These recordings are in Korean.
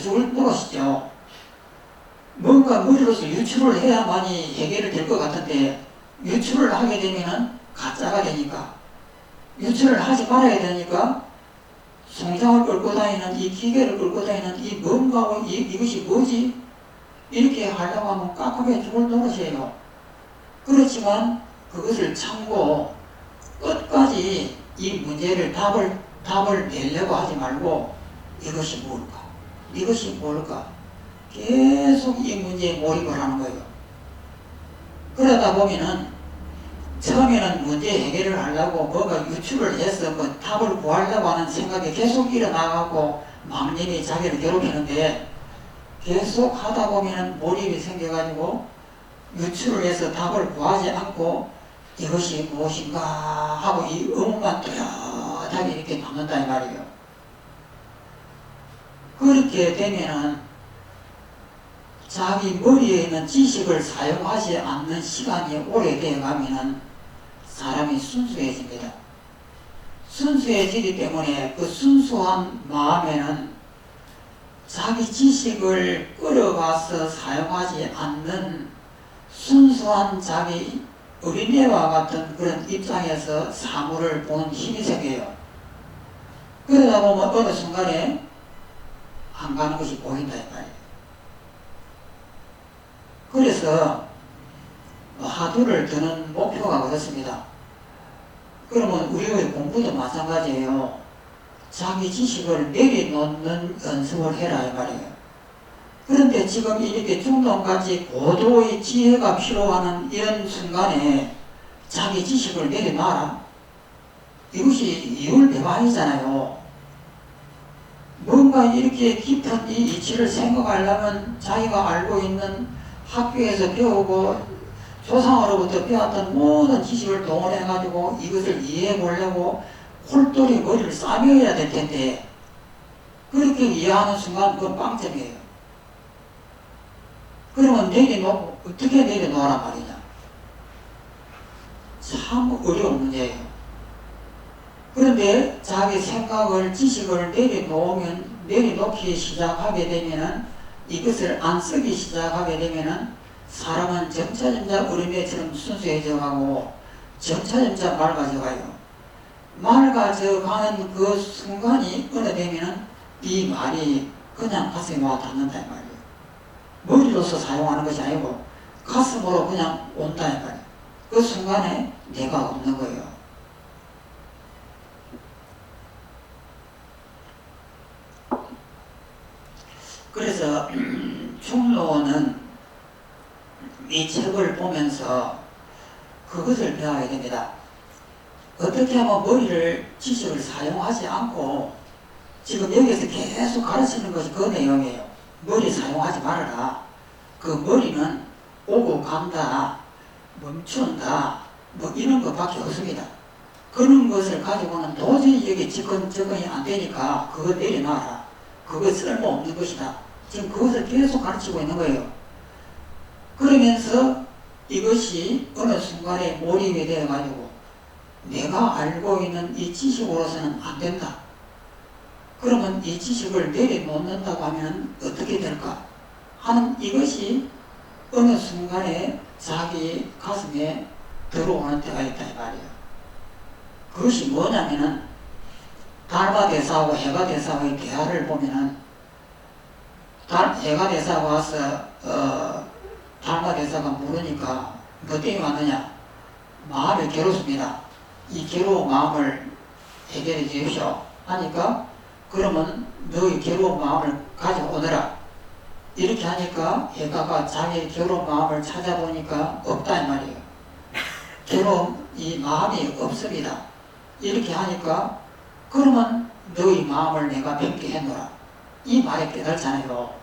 죽을 물으시죠. 뭔가 머리로서 유출을 해야만이 해결이 될 것 같은데 유출을 하게 되면은 가짜가 되니까 유출을 하지 말아야 되니까 송장을 끌고 다니는 이 기계를 끌고 다니는 이 뭔가 이, 이것이 뭐지? 이렇게 하려고 하면 깝깝하게 죽을 노릇이에요. 그렇지만 그것을 참고 끝까지 이 문제를 답을 답을 내려고 하지 말고 이것이 뭘까? 이것이 뭘까? 계속 이 문제에 몰입을 하는 거예요. 그러다 보면은 처음에는 문제 해결을 하려고 뭔가 유출을 해서 뭐 답을 구하려고 하는 생각이 계속 일어나갖고 마음님이 자기를 괴롭히는데 계속 하다 보면은 몰입이 생겨가지고 유출을 해서 답을 구하지 않고 이것이 무엇인가 하고 이 의문만 뚜렷하게 이렇게 남는다 이 말이에요. 그렇게 되면은 자기 머리에 있는 지식을 사용하지 않는 시간이 오래되어 가면은 사람이 순수해집니다. 순수해지기 때문에 그 순수한 마음에는 자기 지식을 끌어가서 사용하지 않는 순수한 자기 어린애와 같은 그런 입장에서 사물을 보는 힘이 생겨요. 그러다 보면 어느 순간에 안 가는 것이 보인다 이 말이에요. 그래서 화두를 드는 목표가 그렇습니다. 그러면 우리의 공부도 마찬가지예요. 자기 지식을 내려놓는 연습을 해라 이 말이에요. 그런데 지금 이렇게 중동까지 고도의 지혜가 필요하는 이런 순간에 자기 지식을 내려놔라. 이것이 이율배반이잖아요. 뭔가 이렇게 깊은 이 이치를 생각하려면 자기가 알고 있는 학교에서 배우고 조상으로부터 배웠던 모든 지식을 동원해가지고 이것을 이해해 보려고 홀돌이 머리를 싸매야 될 텐데 그렇게 이해하는 순간 그건 빵점이에요. 그러면 내려놓, 어떻게 내려놓으란 말이냐. 참 어려운 문제예요. 그런데 자기 생각을, 지식을 내려놓으면, 내려놓기 시작하게 되면은 이것을 안 쓰기 시작하게 되면은 사람은 점차점차 어린애처럼 순수해져 가고 점차점차 맑아져 가요. 맑아져 가는 그 순간이 어느 되면은 이 말이 그냥 가슴에 와 닿는다 이 말이에요. 머리로서 사용하는 것이 아니고 가슴으로 그냥 온다 이 말이에요. 그 순간에 내가 없는 거예요. 그래서 충노는 이 책을 보면서 그것을 배워야 됩니다. 어떻게 하면 머리를 지식을 사용하지 않고 지금 여기서 계속 가르치는 것이 그 내용이에요. 머리 사용하지 말아라. 그 머리는 오고 간다, 멈춘다, 뭐 이런 것밖에 없습니다. 그런 것을 가지고는 도저히 여기 접근, 접근이 안 되니까 그거 내려놔라. 그거 쓸모없는 것이다. 지금 그것을 계속 가르치고 있는 거예요. 그러면서 이것이 어느 순간에 몰입이 되어가지고 내가 알고 있는 이 지식으로서는 안 된다. 그러면 이 지식을 내려놓는다고 하면 어떻게 될까? 하는 이것이 어느 순간에 자기 가슴에 들어오는 때가 있다 이 말이에요. 그것이 뭐냐면은 달마 대사하고 해가 대사의 대화를 보면은 달, 해가 대사가 와서 어, 달마 대사가 물으니까 뭐 때문에 왔느냐? 마음이 괴롭습니다. 이 괴로운 마음을 해결해 주십시오. 하니까 그러면 너의 괴로운 마음을 가져오너라. 이렇게 하니까 해가가 자기 괴로운 마음을 찾아보니까 없다 이 말이에요. 괴로움 이 마음이 없습니다. 이렇게 하니까 그러면 너의 마음을 내가 뵙게 해놓으라. 이 말에 깨달잖아요.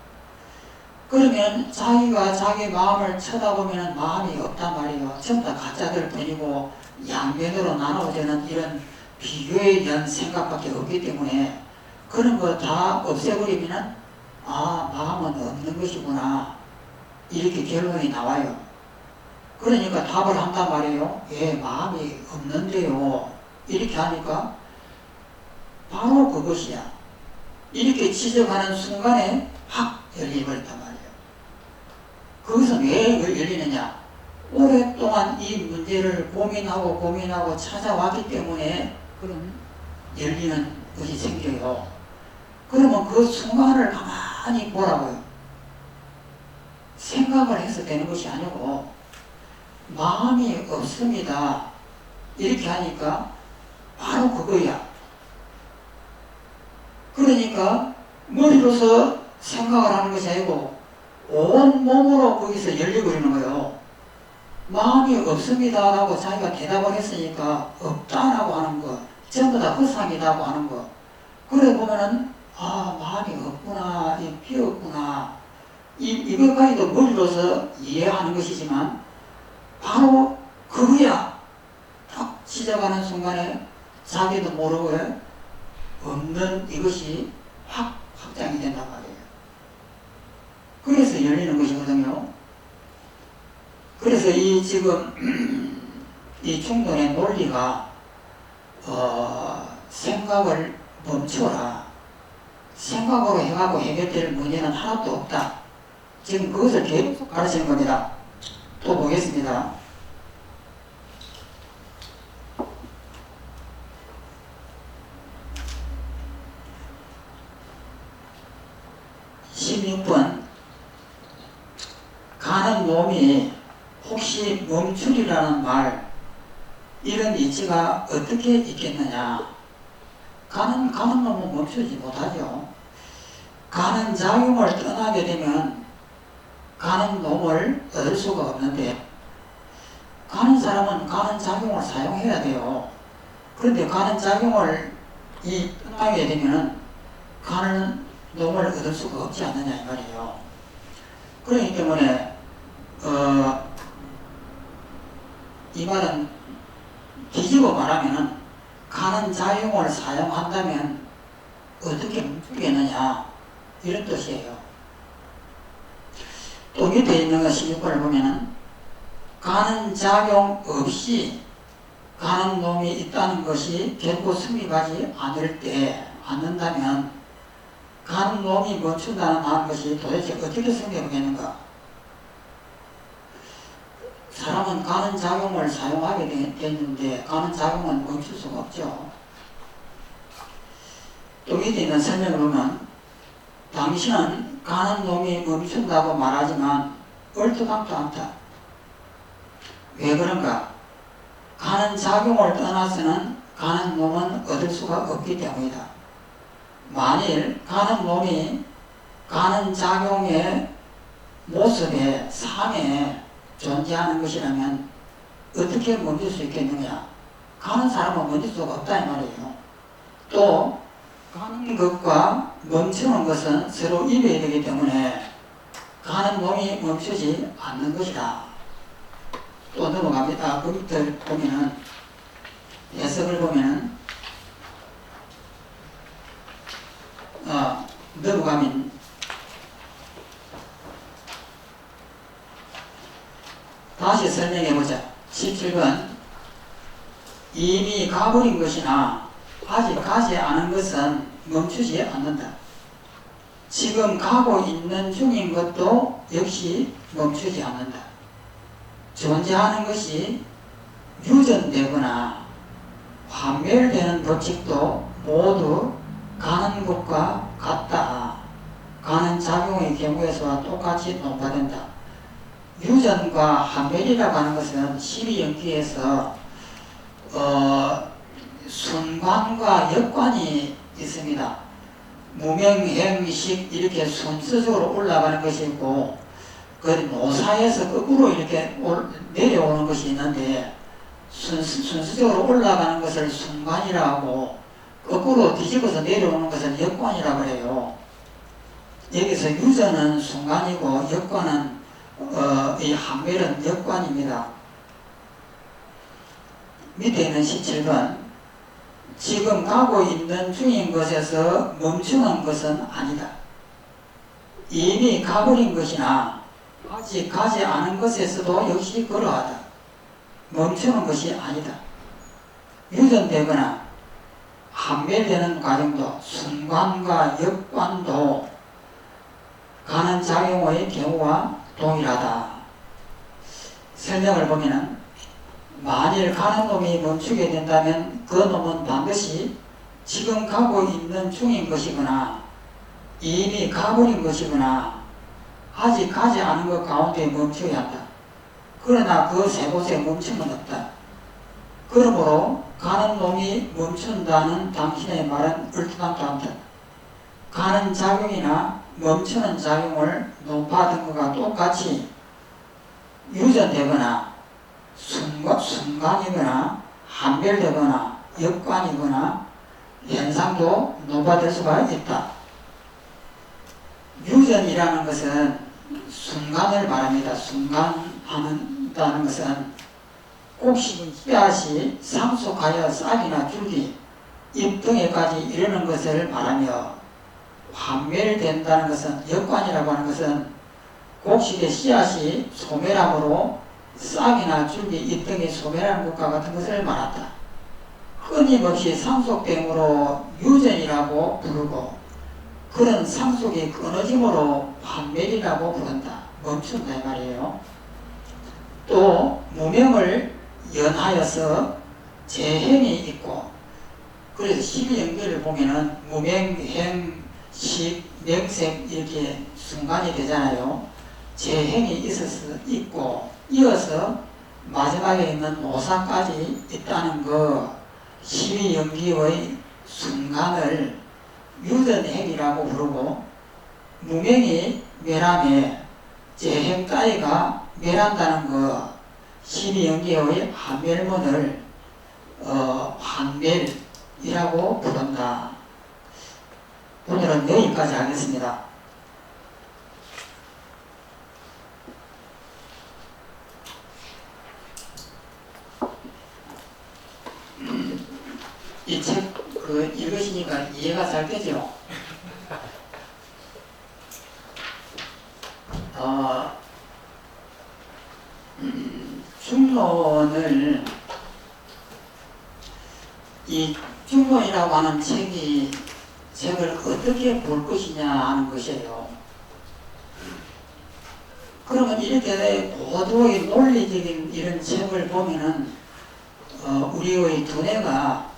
그러면 자기가 자기 마음을 쳐다보면 마음이 없단 말이에요. 전부 다 가짜들 뿐이고 양면으로 나눠지는 이런 비교에 대한 생각밖에 없기 때문에 그런 거 다 없애버리면은 아 마음은 없는 것이구나 이렇게 결론이 나와요. 그러니까 답을 한단 말이에요. 예 마음이 없는데요. 이렇게 하니까 바로 그것이야. 이렇게 지적하는 순간에 열려버렸단 말이에요. 거기서 왜 열리느냐? 오랫동안 이 문제를 고민하고 고민하고 찾아왔기 때문에 그런 열리는 것이 생겨요. 그러면 그 순간을 가만히 보라고요. 생각을 해서 되는 것이 아니고 마음이 없습니다. 이렇게 하니까 바로 그거야. 그러니까 머리로서 생각을 하는 것이 아니고 온 몸으로 거기서 열려버리는 거예요. 마음이 없습니다 라고 자기가 대답을 했으니까 없다라고 하는 거, 전부 다 허상이라고 하는 거. 그래 보면은 아 마음이 없구나, 이 비었구나. 이 이것까지도 머리로서 이해하는 것이지만 바로 그거야. 딱 시작하는 순간에 자기도 모르고 없는 이것이 확 확장이 말이에요. 그래서 열리는 것이거든요. 그래서 이 지금 이 충동의 논리가 어, 생각을 멈춰라. 생각으로 해가고 해결될 문제는 하나도 없다. 지금 그것을 계속 가르치는 겁니다. 또 보겠습니다. 십육 번 가는 몸이 혹시 멈추리라는 말 이런 이치가 어떻게 있겠느냐? 가는 가는 놈은 멈추지 못하죠. 가는 작용을 떠나게 되면 가는 놈을 얻을 수가 없는데 가는 사람은 가는 작용을 사용해야 돼요. 그런데 가는 작용을 이 떠나게 되면 가는 놈을 얻을 수가 없지 않느냐 이 말이에요. 그렇기 때문에 어, 이 말은 뒤집어 말하면은 가는 자용을 사용한다면 어떻게 멈추겠느냐 이런 뜻이에요. 또 밑에 있는 거 16번을 보면은 가는 작용 없이 가는 놈이 있다는 것이 결코 성립하지 않을 때 않는다면 가는 놈이 멈춘다는 것이 도대체 어떻게 성립하겠는가? 사람은 가는 작용을 사용하게 됐는데 가는 작용은 멈출 수가 없죠. 또 밑에 있는 설명을 보면 당신은 가는 놈이 멈춘다고 말하지만 얼토당토 않다. 왜 그런가? 가는 작용을 떠나서는 가는 놈은 얻을 수가 없기 때문이다. 만일 가는 놈이 가는 작용의 모습에 삶에 존재하는 것이라면 어떻게 멈출 수 있겠느냐? 가는 사람은 멈출 수가 없다 이 말이에요. 또 가는 것과 멈추는 것은 서로 이별이 되기 때문에 가는 놈이 멈추지 않는 것이다. 또 넘어갑니다. 그 밑을 보면은 해석을 보면은 어, 넘어가면 다시 설명해 보자. 17번 이미 가버린 것이나 아직 가지 않은 것은 멈추지 않는다. 지금 가고 있는 중인 것도 역시 멈추지 않는다. 존재하는 것이 유전되거나 환멸되는 법칙도 모두 가는 것과 같다. 가는 작용의 경우에서와 똑같이 논파된다. 유전과 한멸이라고 하는 것은 12연기에서 어, 순관과 역관이 있습니다. 무명 행식 이렇게 순서적으로 올라가는 것이 있고 그 노사에서 거꾸로 이렇게 올, 내려오는 것이 있는데 순서, 순서적으로 올라가는 것을 순관이라고 거꾸로 뒤집어서 내려오는 것을 역관이라고 해요. 여기서 유전은 순관이고 역관은 어, 이 한멸은 역관입니다. 밑에 있는 17번 지금 가고 있는 중인 것에서 멈추는 것은 아니다. 이미 가버린 것이나 아직 가지 않은 것에서도 역시 그러하다. 멈추는 것이 아니다. 유전되거나 한멸되는 과정도 순관과 역관도 가는 작용의 경우와 동일하다. 설명을 보면은 만일 가는 놈이 멈추게 된다면 그 놈은 반드시 지금 가고 있는 중인 것이거나 이미 가버린 것이거나 아직 가지 않은 것 가운데 멈춰야 한다. 그러나 그 세 곳에 멈춤은 없다. 그러므로 가는 놈이 멈춘다는 당신의 말은 얼토당토 않다. 가는 작용이나 멈추는 작용을 논파하던 것과 똑같이 유전되거나 순간, 순간이거나 한별되거나 역관이거나 현상도 논파될 수가 있다. 유전이라는 것은 순간을 말합니다. 순간하는다는 것은 꼭 씹은 씨앗이 상속하여 싹이나 줄기, 잎 등에까지 이르는 것을 말하며 환멸된다는 것은 역관이라고 하는 것은 곡식의 씨앗이 소멸함으로 싹이나 줄기, 잎 등이 소멸하는 것과 같은 것을 말한다. 끊임없이 상속됨으로 유전이라고 부르고 그런 상속이 끊어짐으로 환멸이라고 부른다. 멈춘다 이 말이에요. 또 무명을 연하여서 재행이 있고 그래서 12연결을 보면은 무명행, 식, 명색 이렇게 순간이 되잖아요. 재행이 있어서 있고 이어서 마지막에 있는 노사까지 있다는 그 12연기의 순간을 유전행이라고 부르고 무명이 멸함에 재행 따위가 멸한다는 그 12연기의 한멸문을 어, 한멸이라고 부른다. 오늘은 여기까지 하겠습니다. 이 책 그 읽으시니까 이해가 잘 되죠? 어, 음, 중론을 이 중론이라고 하는 책이 책을 어떻게 볼 것이냐 하는 것이에요. 그러면 이렇게 고도의 논리적인 이런 책을 보면은 어, 우리의 두뇌가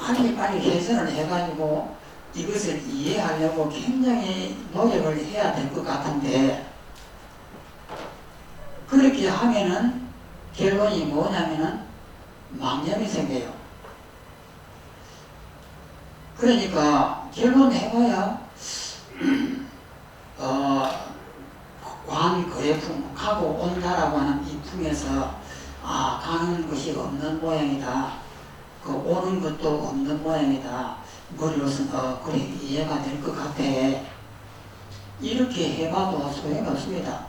빨리빨리 개선을 해가지고 이것을 이해하려고 굉장히 노력을 해야 될 것 같은데 그렇게 하면은 결론이 뭐냐면은 망념이 생겨요. 그러니까 결론 해봐야 어, 관거래풍 가고 온다라고 하는 이 풍에서 아 가는 것이 없는 모양이다. 그 오는 것도 없는 모양이다. 머리로서 어, 그래 이해가 될 것 같아. 이렇게 해봐도 소용이 없습니다.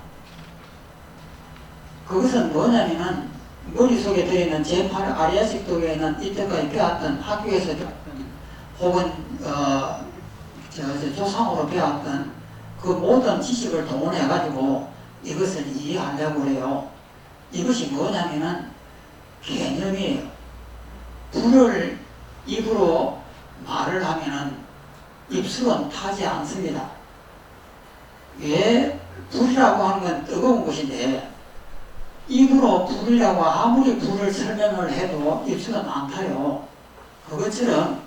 그것은 뭐냐면은 머릿속에 들어있는 제8 아리아식 독에는 이때까지 배웠던 학교에서 혹은 어, 저, 저 조상으로 배웠던 그 모든 지식을 동원해 가지고 이것을 이해하려고 그래요. 이것이 뭐냐면은 개념이에요. 불을 입으로 말을 하면은 입술은 타지 않습니다. 왜 불이라고 하는 건 뜨거운 것인데 입으로 불이라고 아무리 불을 설명을 해도 입술은 안 타요. 그것처럼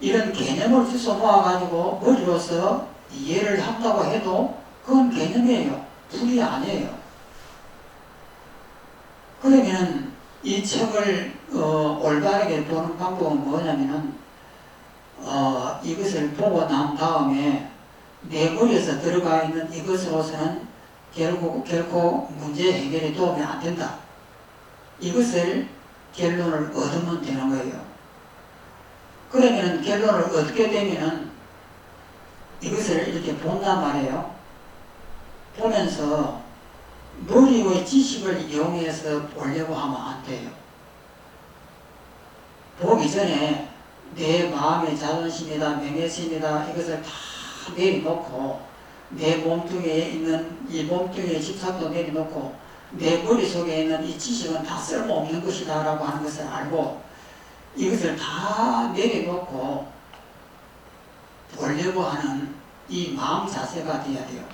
이런 개념을 모아가지고 머리로서 이해를 한다고 해도 그건 개념이에요. 불이 아니에요. 그러면 이 책을 어, 올바르게 보는 방법은 뭐냐면은 어, 이것을 보고 난 다음에 내 머리에서 들어가 있는 이것으로서는 결국 결코 문제 해결에 도움이 안 된다. 이것을 결론을 얻으면 되는 거예요. 그러면 결론을 얻게 되면은 이것을 이렇게 본단 말이에요. 보면서 머리의 지식을 이용해서 보려고 하면 안 돼요. 보기 전에 내 마음의 자존심이다, 명예심이다, 이것을 다 내려놓고 내 몸뚱이에 있는 이 몸뚱이의 집착도 내려놓고 내 머릿속에 있는 이 지식은 다 쓸모없는 것이다 라고 하는 것을 알고 이것을 다 내려놓고 보려고 하는 이 마음 자세가 돼야 돼요.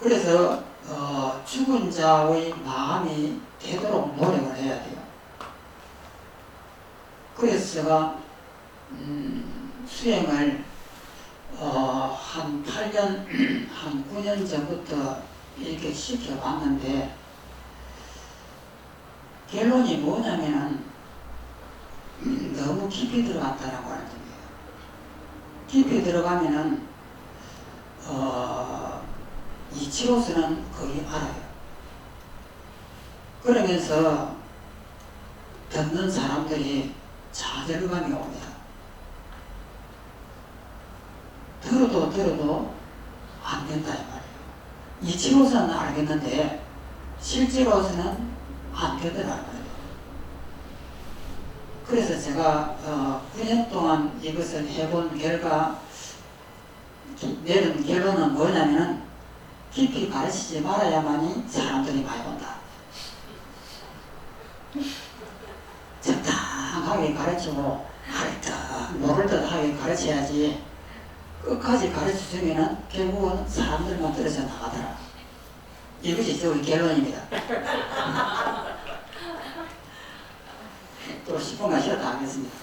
그래서 어, 죽은 자의 마음이 되도록 노력을 해야 돼요. 그래서 제가 음, 수행을 어, 한 8년, 한 9년 전부터 이렇게 시켜봤는데 결론이 뭐냐면은 음, 너무 깊이 들어갔다라고 거예요. 깊이 들어가면은 어, 이치로서는 거의 알아요. 그러면서 듣는 사람들이 좌절감이 옵니다. 들어도 들어도 안 된다 이 말이에요. 이치로서는 알겠는데 실제로서는 안 되더라 말이에요. 그래서 제가 어, 9년 동안 이것을 해본 결과 내린 결론은 뭐냐면은 깊이 가르치지 말아야만이 사람들이 많이 온다. 적당하게 가르치고 할듯 모를 듯하게 가르쳐야지 끝까지 가르쳐주면은 결국은 사람들만 들어서 나가더라. 이것이 저의 결론입니다. 또 10분간 쉬었다 하겠습니다.